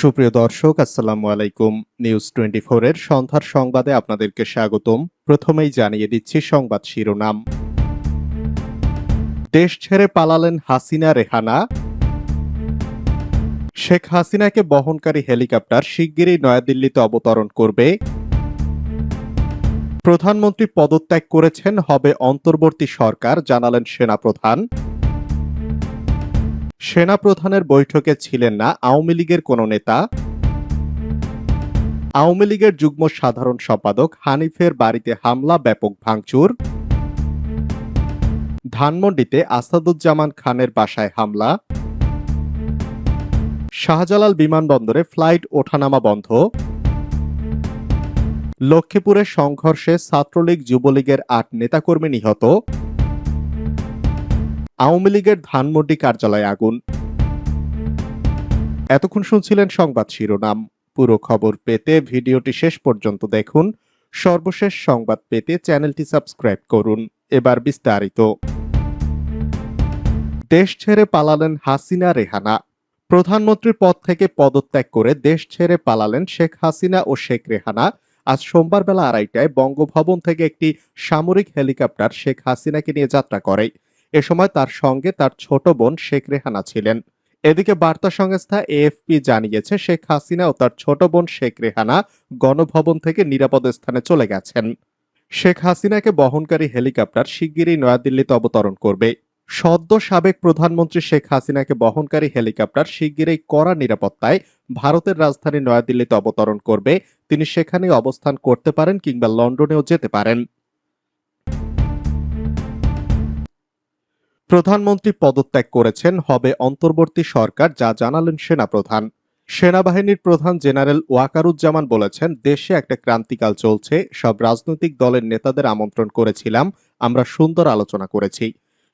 সুপ্রিয় দর্শক, আসসালামু আলাইকুম। নিউজ টোয়েন্টি এর সন্ধ্যার সংবাদে আপনাদেরকে স্বাগতম। প্রথমেই জানিয়ে দিচ্ছি সংবাদ শিরোনাম। দেশ ছেড়ে পালালেন হাসিনা, রেহানা। শেখ হাসিনাকে বহনকারী হেলিকপ্টার শিগগিরই নয়াদিল্লিতে অবতরণ করবে। প্রধানমন্ত্রী পদত্যাগ করেছেন, হবে অন্তর্বর্তী সরকার, জানালেন সেনাপ্রধান। সেনাপ্রধানের বৈঠকে ছিলেন না আওয়ামী লীগের কোনো নেতা। আওয়ামী লীগের যুগ্ম সাধারণ সম্পাদক হানিফের বাড়িতে হামলা, ব্যাপক ভাঙচুর। ধানমন্ডিতে আসাদুজ্জামান খানের বাসায় হামলা। শাহজালাল বিমানবন্দরে ফ্লাইট ওঠানামা বন্ধ। লক্ষ্মীপুরের সংঘর্ষে ছাত্রলীগ, যুবলীগের আট নেতাকর্মী নিহত। আওয়ামী লীগের ধানমন্ডি কার্যালয়ে আগুন। এতক্ষণ শুনছিলেন সংবাদ শিরোনাম। পুরো খবর পেতে ভিডিওটি শেষ পর্যন্ত দেখুন। সর্বশেষ সংবাদ পেতে চ্যানেলটি সাবস্ক্রাইব করুন। এবার বিস্তারিত। দেশ ছেড়ে পালালেন হাসিনা রেহানা। প্রধানমন্ত্রীর পদ থেকে পদত্যাগ করে দেশ ছেড়ে পালালেন শেখ হাসিনা ও শেখ রেহানা। আজ সোমবার বেলা আড়াইটায় বঙ্গভবন থেকে একটি সামরিক হেলিকপ্টার শেখ হাসিনাকে নিয়ে যাত্রা করে। এ সময় তার সঙ্গে তার ছোট বোন শেখ রেহানা ছিলেন। এদিকে বার্তা সংস্থা এএফপি জানিয়েছে, শেখ হাসিনা ও তার ছোট বোন শেখ রেহানা গণভবন থেকে নিরাপদ স্থানে চলে গেছেন। শেখ হাসিনাকে বহনকারী হেলিকপ্টার শিগগিরই নয়াদিল্লিতে অবতরণ করবে। সদ্য সাবেক প্রধানমন্ত্রী শেখ হাসিনাকে বহনকারী হেলিকপ্টার শিগগিরই কড়া নিরাপত্তায় ভারতের রাজধানী নয়াদিল্লিতে অবতরণ করবে। তিনি সেখানে অবস্থান করতে পারেন কিংবা লন্ডনেও যেতে পারেন। প্রধানমন্ত্রী পদত্যাগ করেছেন, হবে অন্তর্বর্তী সরকার, যা জানালেন সেনাপ্রধান। সেনাবাহিনীর প্রধান জেনারেল ওয়াকারুজ্জামান বলেছেন, দেশে একটা ক্রান্তিকাল চলছে, সব রাজনৈতিক দলের নেতাদের আমন্ত্রণ করেছিলাম, আমরা সুন্দর আলোচনা করেছি।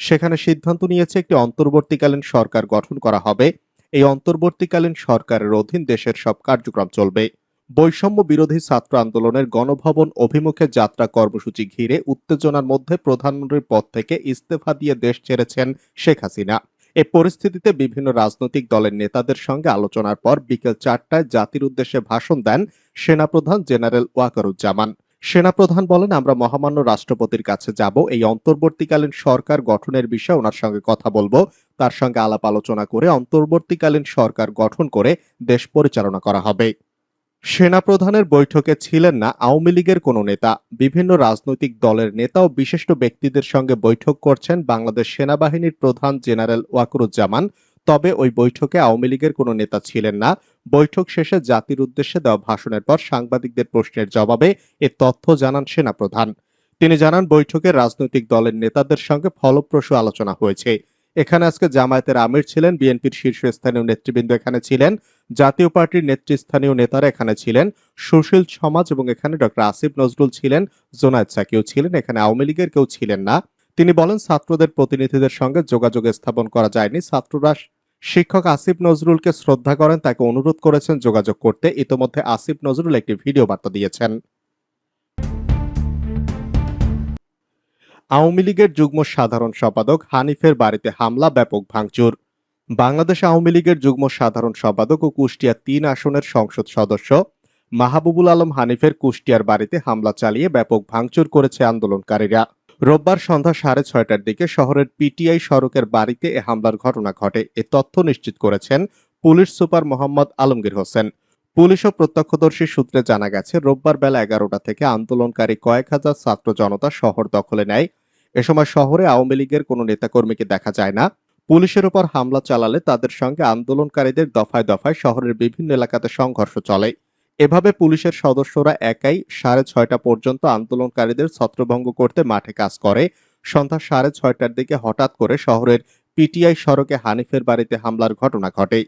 সেখানে সিদ্ধান্ত নিয়েছে একটি অন্তর্বর্তীকালীন সরকার গঠন করা হবে। এই অন্তর্বর্তীকালীন সরকারের অধীন দেশের সব কার্যক্রম চলবে। বৈষম্য বিরোধী ছাত্র আন্দোলনের গণভবন অভিমুখে যাত্রা কর্মসূচি ঘিরে উত্তেজনার মধ্যে প্রধানমন্ত্রীর পদ থেকে ইস্তফা দিয়ে দেশ ছেড়েছেন শেখ হাসিনা। এ পরিস্থিতিতে বিভিন্ন রাজনৈতিক দলের নেতাদের সঙ্গে আলোচনার পর বিকেল চারটায় জাতির উদ্দেশ্যে ভাষণ দেন সেনাপ্রধান জেনারেল ওয়াকারুজ্জামান। সেনাপ্রধান বলেন, আমরা মহামান্য রাষ্ট্রপতির কাছে যাব, এই অন্তর্বর্তীকালীন সরকার গঠনের বিষয়ে ওনার সঙ্গে কথা বলব, তার সঙ্গে আলাপ আলোচনা করে অন্তর্বর্তীকালীন সরকার গঠন করে দেশ পরিচালনা করা হবে। সেনাপ্রধানের বৈঠকে ছিলেন না আওয়ামী লীগের কোনো নেতা। বিভিন্ন রাজনৈতিক দলের নেতা ও বিশিষ্ট ব্যক্তিদের সঙ্গে বৈঠক করছেন বাংলাদেশ সেনাবাহিনীর প্রধান জেনারেল ওয়াকুরুজ্জামান। তবে ওই বৈঠকে আওয়ামী লীগের কোনো নেতা ছিলেন না। বৈঠক শেষে জাতির উদ্দেশ্যে দেওয়া ভাষণের পর সাংবাদিকদের প্রশ্নের জবাবে এ তথ্য জানান সেনাপ্রধান। তিনি জানান, বৈঠকে রাজনৈতিক দলের নেতাদের সঙ্গে ফলপ্রসূ আলোচনা হয়েছে। এখানে আজকে জামায়াতের আমির ছিলেন, বিএনপির শীর্ষস্থানীয় নেতৃবৃন্দ এখানে ছিলেন। জাতীয় পার্টির নেতৃস্থানীয় নেতারা এখানে ছিলেন। সুশীল সমাজ এবং এখানে ডক্টর আসিফ নজরুল ছিলেন, জোনায়েদ সাকিও ছিলেন, এখানে আওয়ামী লীগের কেউ ছিলেন না। তিনি বলেন, ছাত্রদের প্রতিনিধিদের সঙ্গে যোগাযোগ স্থাপন করা যায়নি। ছাত্ররা শিক্ষক আসিফ নজরুলকে শ্রদ্ধা করেন, তাকে অনুরোধ করেছেন যোগাযোগ করতে। ইতোমধ্যে আসিফ নজরুল একটি ভিডিও বার্তা দিয়েছেন। আওয়ামী লীগের যুগ্ম সাধারণ সম্পাদক হানিফের বাড়িতে হামলা, ব্যাপক ভাঙচুর। বাংলাদেশ আওয়ামী লীগের যুগ্ম সাধারণ সম্পাদক ও কুষ্টিয়া তিন আসনের সংসদ সদস্য মাহবুবুল আলম হানিফের কুষ্টিয়ার বাড়িতে হামলা চালিয়ে ব্যাপক ভাঙচুর করেছে আন্দোলনকারীরা। রোববার সন্ধ্যা সাড়ে ছয়টার দিকে শহরের পিটিআই সড়কের বাড়িতে এ হামলার ঘটনা ঘটে। এ তথ্য নিশ্চিত করেছেন police super Mohammad Alamgir Hossain. Police ও প্রত্যক্ষদর্শী সূত্রে জানা গেছে, রোববার বেলা এগারোটা থেকে আন্দোলনকারী কয়েক হাজার ছাত্র জনতা শহর দখলে নেয়। এ সময় শহরে আওয়ামী লীগের কোনো নেতাকর্মীকে দেখা যায় না। পুলিশের উপর হামলা চালালে তাদের সঙ্গে আন্দোলনকারীদের দফায় দফায় শহরের বিভিন্ন এলাকাতে সংঘর্ষ চলে। এভাবে পুলিশের সদস্যরা একাই সাড়ে ছয়টা পর্যন্ত আন্দোলনকারীদের ছত্রভঙ্গ করতে মাঠে কাজ করে। সন্ধ্যা সাড়ে ছয়টার দিকে হঠাৎ করে শহরের পিটিআই সড়কে হানিফের বাড়িতে হামলার ঘটনা ঘটে।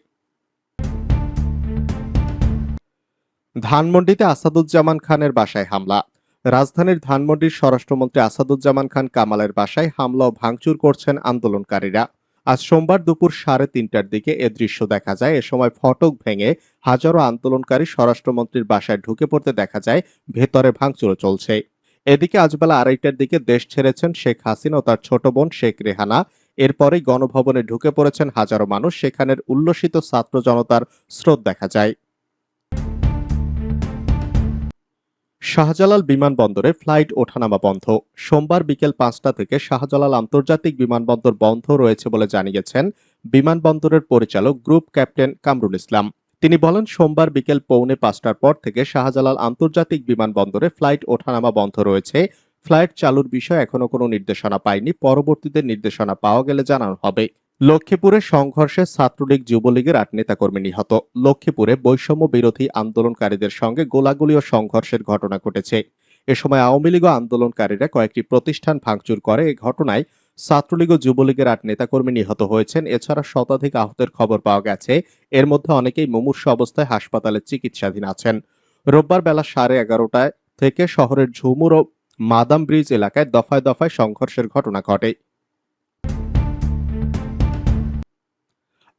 ধানমন্ডিতে আসাদুজ্জামান খানের বাসায় হামলা। রাজধানীর ধানমন্ডির স্বরাষ্ট্রমন্ত্রী আসাদুজ্জামান খান কামালের বাসায় হামলা ও ভাঙচুর করছেন আন্দোলনকারীরা। আজ সোমবার দুপুর সাড়ে তিনটার দিকে এ দৃশ্য দেখা যায়। এ সময় ফটক ভেঙে হাজারো আন্দোলনকারী স্বরাষ্ট্রমন্ত্রীর বাসায় ঢুকে পড়তে দেখা যায়, ভেতরে ভাঙচুর চলছে। এদিকে আজ বেলা আড়াইটার দিকে দেশ ছেড়েছেন শেখ হাসিনা ও তার ছোট বোন শেখ রেহানা। এরপরেই গণভবনে ঢুকে পড়েছেন হাজারো মানুষ। সেখানের উল্লসিত ছাত্র জনতার স্রোত দেখা যায়। শাহজালাল বিমানবন্দরে ফ্লাইট ওঠানামা বন্ধ। সোমবার বিকেল পাঁচটা থেকে শাহজালাল আন্তর্জাতিক বিমানবন্দর বন্ধ রয়েছে বলে জানিয়েছেন বিমানবন্দরের পরিচালক গ্রুপ ক্যাপ্টেন কামরুল ইসলাম। তিনি বলেন, সোমবার বিকেল পৌনে পাঁচটার পর থেকে শাহজালাল আন্তর্জাতিক বিমানবন্দরে ফ্লাইট ওঠানামা বন্ধ রয়েছে। ফ্লাইট চালুর বিষয়ে এখনও কোনো নির্দেশনা পায়নি। পরবর্তীতে নির্দেশনা পাওয়া গেলে জানানো হবে। লক্ষ্মীপুরে সংঘর্ষে ছাত্রলীগ যুবলীগের আট নেতাকর্মী নিহত। লক্ষ্মীপুরে বৈষম্য বিরোধী আন্দোলনকারীদের সঙ্গে গোলাগুলি ও সংঘর্ষের ঘটনা ঘটেছে। এ সময় আওয়ামী লীগ আন্দোলনকারীরা কয়েকটি প্রতিষ্ঠান ভাঙচুর করে। এই ঘটনায় ছাত্রলীগ ও যুবলীগের আট নেতাকর্মী নিহত হয়েছেন। এছাড়া শতাধিক আহতের খবর পাওয়া গেছে। এর মধ্যে অনেকেই মুমূর্ষ অবস্থায় হাসপাতালে চিকিৎসাধীন আছেন। রোববার বেলা সাড়ে এগারোটায় থেকে শহরের ঝুমুর ও মাদাম ব্রিজ এলাকায় দফায় দফায় সংঘর্ষের ঘটনা ঘটে।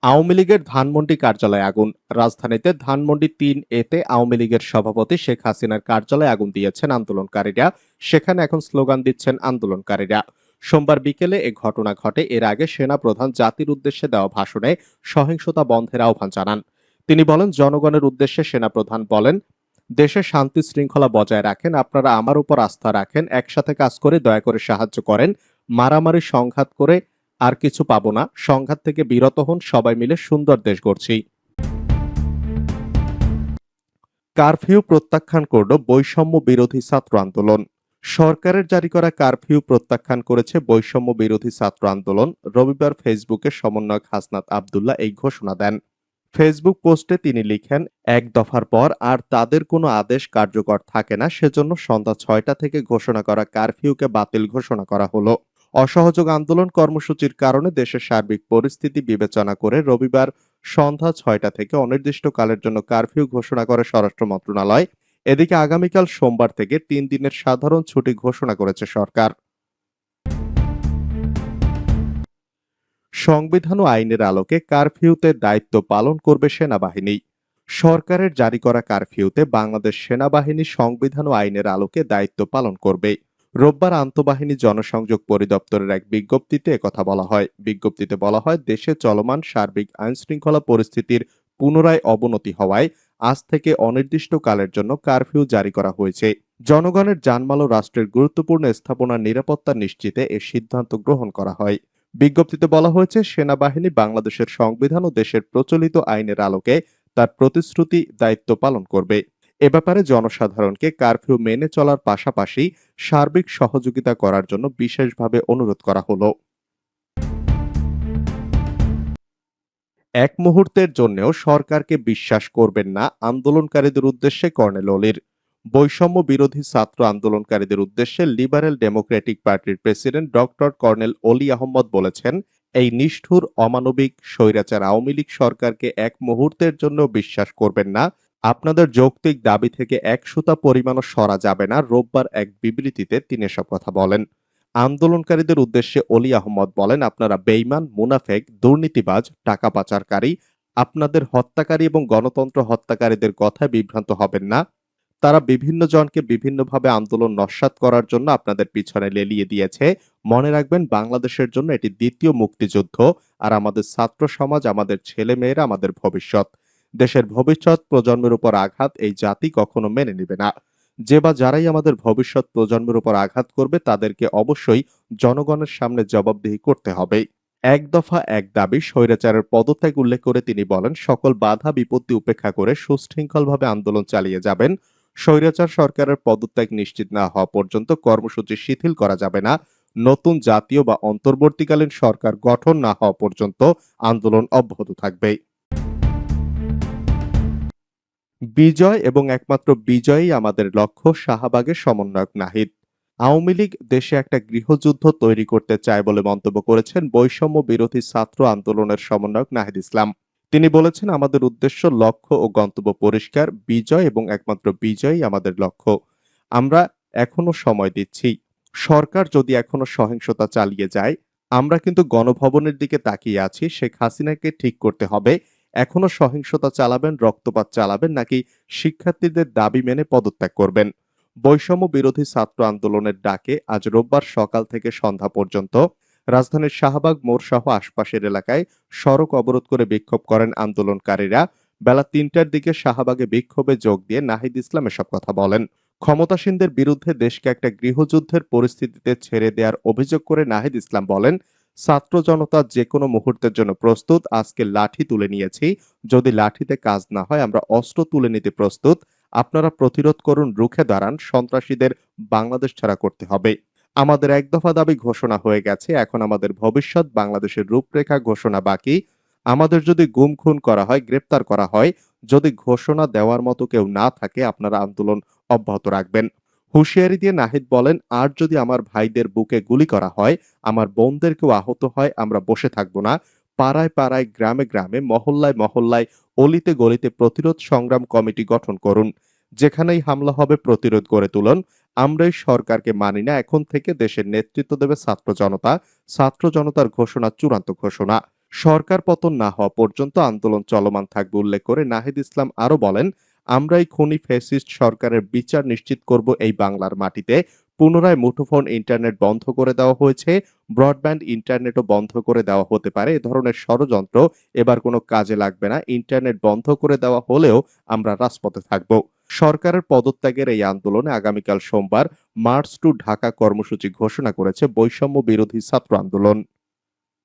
আওয়ামী লীগের ধানমন্ডি কার্যালয়ে আগুন। রাজধানীতে ধানমন্ডি তিন এতে আওয়ামী লীগের সভাপতি শেখ হাসিনার কার্যালয়ে আগুন দিয়েছেন আন্দোলনকারীরা। সেখানে এখন স্লোগান দিচ্ছেন আন্দোলনকারীরা। সোমবার বিকেলে এ ঘটনা ঘটে। এর আগে সেনা প্রধান জাতির উদ্দেশ্যে দেওয়া ভাষণে সহিংসতা বন্ধের আহ্বান জানান। তিনি বলেন, জনগণের উদ্দেশ্যে সেনাপ্রধান বলেন, দেশে শান্তি শৃঙ্খলা বজায় রাখেন। আপনারা আমার উপর আস্থা রাখেন। একসাথে কাজ করে দয়া করে সাহায্য করেন। মারামারি সংঘাত করে আর কিছু পাবো না। সংঘাত থেকে বিরত হন সবাই মিলে সুন্দর দেশ গড়ছি। কারফিউ প্রত্যাখ্যান করল বৈষম্য বিরোধী ছাত্র আন্দোলন। সরকারের জারি করা কারফিউ প্রত্যাখ্যান করেছে বৈষম্য বিরোধী ছাত্র আন্দোলন। রবিবার ফেসবুকে সমন্বয়ক হাসনাত আবদুল্লাহ এই ঘোষণা দেন। ফেসবুক পোস্টে তিনি লিখেন, এক দফার পর আর তাদের কোনো আদেশ কার্যকর থাকে না, সেজন্য সন্ধ্যা ছয়টা থেকে ঘোষণা করা কারফিউকে বাতিল ঘোষণা করা হলো। অসহযোগ আন্দোলন কর্মসূচির কারণে দেশের সার্বিক পরিস্থিতি বিবেচনা করে রবিবার সন্ধ্যা ছয়টা থেকে অনির্দিষ্টকালের জন্য কারফিউ ঘোষণা করে স্বরাষ্ট্র মন্ত্রণালয়। এদিকে আগামীকাল সোমবার থেকে তিন দিনের সাধারণ ছুটি ঘোষণা করেছে সরকার। সংবিধান ও আইনের আলোকে কারফিউতে দায়িত্ব পালন করবে সেনাবাহিনী। সরকারের জারি করা কারফিউতে বাংলাদেশ সেনাবাহিনী সংবিধান ও আইনের আলোকে দায়িত্ব পালন করবে। রোববার আন্তঃবাহিনী জনসংযোগ পরিদপ্তরের এক বিজ্ঞপ্তিতে একথা বলা হয়। বিজ্ঞপ্তিতে বলা হয়, দেশে চলমান সার্বিক আইনশৃঙ্খলা পরিস্থিতির পুনরায় অবনতি হওয়ায় আজ থেকে অনির্দিষ্টকালের জন্য কারফিউ জারি করা হয়েছে। জনগণের জানমাল ও রাষ্ট্রের গুরুত্বপূর্ণ স্থাপনার নিরাপত্তা নিশ্চিতে এ সিদ্ধান্ত গ্রহণ করা হয়। বিজ্ঞপ্তিতে বলা হয়েছে, সেনাবাহিনী বাংলাদেশের সংবিধান ও দেশের প্রচলিত আইনের আলোকে তার প্রতিশ্রুতি দায়িত্ব পালন করবে। এ ব্যাপারে জনসাধারণকে কারফিউ মেনে চলার পাশাপাশি সার্বিক সহযোগিতা করার জন্য বিশেষভাবে অনুরোধ করা হলো। এক মুহূর্তের জন্যও সরকারকে বিশ্বাস করবেন না আন্দোলনকারীদের উদ্দেশ্যে কর্নেল অলির। বৈষম্য বিরোধী ছাত্র আন্দোলনকারীদের উদ্দেশ্যে লিবারেল ডেমোক্রেটিক পার্টির president doctor colonel Oli Ahmad বলেছেন, এই নিষ্ঠুর, অমানবিক, স্বৈরাচার আওয়ামী লীগ সরকারকে এক মুহূর্তের জন্য বিশ্বাস করবেন না আপনাদের যৌক্তিক দাবি থেকে এক সুতা পরিমাণও সরা যাবে না, রোববার এক বিবৃতিতে তিনি এসব কথা বলেন। আন্দোলনকারীদের উদ্দেশ্যে অলি আহমদ বলেন, আপনারা বেইমান, মুনাফেক, দুর্নীতিবাজ, টাকা পাচারকারী, আপনাদের হত্যাকারী এবং গণতন্ত্র হত্যাকারীদের কথায় বিভ্রান্ত হবেন না। তারা বিভিন্ন জনকে বিভিন্নভাবে আন্দোলন নস্যাৎ করার জন্য আপনাদের পিছনে লেলিয়ে দিয়েছে। মনে রাখবেন, বাংলাদেশের জন্য এটি দ্বিতীয় মুক্তিযুদ্ধ, আর আমাদের ছাত্র সমাজ, আমাদের ছেলে মেয়েরা আমাদের ভবিষ্যৎ। দেশের ভবিষ্যৎ প্রজন্মের উপর আঘাত এই জাতি কখনো মেনে নেবে না। যে বা যারাই আমাদের ভবিষ্যৎ প্রজন্মের উপর আঘাত করবে, তাদেরকে অবশ্যই জনগণের সামনে জবাবদিহি করতে হবে। এক দফা এক দাবি স্বৈরাচারের পদত্যাগ উল্লেখ করে তিনি বলেন, সকল বাধা বিপত্তি উপেক্ষা করে সুশৃঙ্খলভাবে আন্দোলন চালিয়ে যাবেন। স্বৈরাচার সরকারের পদত্যাগ নিশ্চিত না হওয়া পর্যন্ত কর্মসূচি শিথিল করা যাবে না। নতুন জাতীয় বা অন্তর্বর্তীকালীন সরকার গঠন না হওয়া পর্যন্ত আন্দোলন অব্যাহত থাকবে। বিজয় এবং একমাত্র বিজয়ই আমাদের লক্ষ্য শাহবাগের সমন্বয়ক নাহিদ। আওয়ামী লীগ দেশে একটা গৃহযুদ্ধ তৈরি করতে চায় বলে মন্তব্য করেছেন বৈষম্য বিরোধী ছাত্র আন্দোলনের সমন্বয়ক নাহিদ ইসলাম। তিনি বলেছেন, আমাদের উদ্দেশ্য, লক্ষ্য ও গন্তব্য পরিষ্কার, বিজয় এবং একমাত্র বিজয়ই আমাদের লক্ষ্য। আমরা এখনও সময় দিচ্ছি। সরকার যদি এখনও সহিংসতা চালিয়ে যায়, আমরা কিন্তু গণভবনের দিকে তাকিয়ে আছি। শেখ হাসিনাকে ঠিক করতে হবে। এখনও সহিংসতা চালাবেন, রক্তপাত চালাবেন নাকি শিক্ষার্থীদের দাবি মেনে পদত্যাগ করবেন? বৈষম্য বিরোধী ছাত্র আন্দোলনের ডাকে আজ রোববার সকাল থেকে সন্ধ্যা পর্যন্ত রাজধানীর শাহবাগ মোড় সহ আশপাশের এলাকায় সড়ক অবরোধ করে বিক্ষোভ করেন আন্দোলনকারীরা। বেলা তিনটার দিকে শাহবাগে বিক্ষোভে যোগ দিয়ে নাহিদ ইসলাম এসব কথা বলেন। ক্ষমতাসীনদের বিরুদ্ধে দেশকে একটা গৃহযুদ্ধের পরিস্থিতিতে ছেড়ে দেওয়ার অভিযোগ করে নাহিদ ইসলাম বলেন ছাত্র জনতা যে কোনো মুহূর্তের জন্য প্রস্তুত। আজকে লাঠি তুলে নিয়েছি। যদি লাঠিতে কাজ না হয়, আমরা অস্ত্র তুলে নিতে প্রস্তুত। আপনারা প্রতিরোধ করুন, রুখে দাঁড়ান। সন্ত্রাসীদের বাংলাদেশ ছাড়া করতে হবে। আমাদের এক দফা দাবি ঘোষণা হয়ে গেছে। এখন আমাদের ভবিষ্যৎ বাংলাদেশের রূপরেখা ঘোষণা বাকি। আমাদের যদি গুম, খুন করা হয়, গ্রেপ্তার করা হয়, যদি ঘোষণা দেওয়ার মতো কেউ না থাকে, আপনারা আন্দোলন অব্যাহত রাখবেন। হুঁশিয়ারি দিয়ে নাহিদ বলেন, আর যদি আমার ভাইদের বুকে গুলি করা হয়, আমার বোনদের কেউ আহত হয়, আমরা বসে থাকব না। পাড়ায় পাড়ায়, গ্রামে গ্রামে, মহল্লায় মহল্লায়, অলিতে গলিতে প্রতিরোধ সংগ্রাম কমিটি গঠন করুন। যেখানেই হামলা হবে, প্রতিরোধ গড়ে তুলুন। আমরাই সরকারকে মানি না, এখন থেকে দেশের নেতৃত্ব দেবে ছাত্র জনতা। ছাত্র জনতার ঘোষণা চূড়ান্ত ঘোষণা। সরকার পতন না হওয়া পর্যন্ত আন্দোলন চলমান থাকবে, উল্লেখ করে নাহিদ ইসলাম আরও বলেন আমরাই খনি ফ্যাসিস্ট সরকারের বিচার নিশ্চিত করব এই বাংলার মাটিতে। পুনরায় মুঠোফোন ইন্টারনেট বন্ধ করে দেওয়া হয়েছে। ব্রডব্যান্ড ইন্টারনেটও বন্ধ করে দেওয়া হতে পারে। এ ধরনের ষড়যন্ত্র এবার কোনো কাজে লাগবে না। ইন্টারনেট বন্ধ করে দেওয়া হলেও আমরা রাজপথে থাকব। সরকারের পদত্যাগের এই আন্দোলনে আগামীকাল সোমবার মার্চ টু ঢাকা কর্মসূচি ঘোষণা করেছে বৈষম্য বিরোধী ছাত্র আন্দোলন।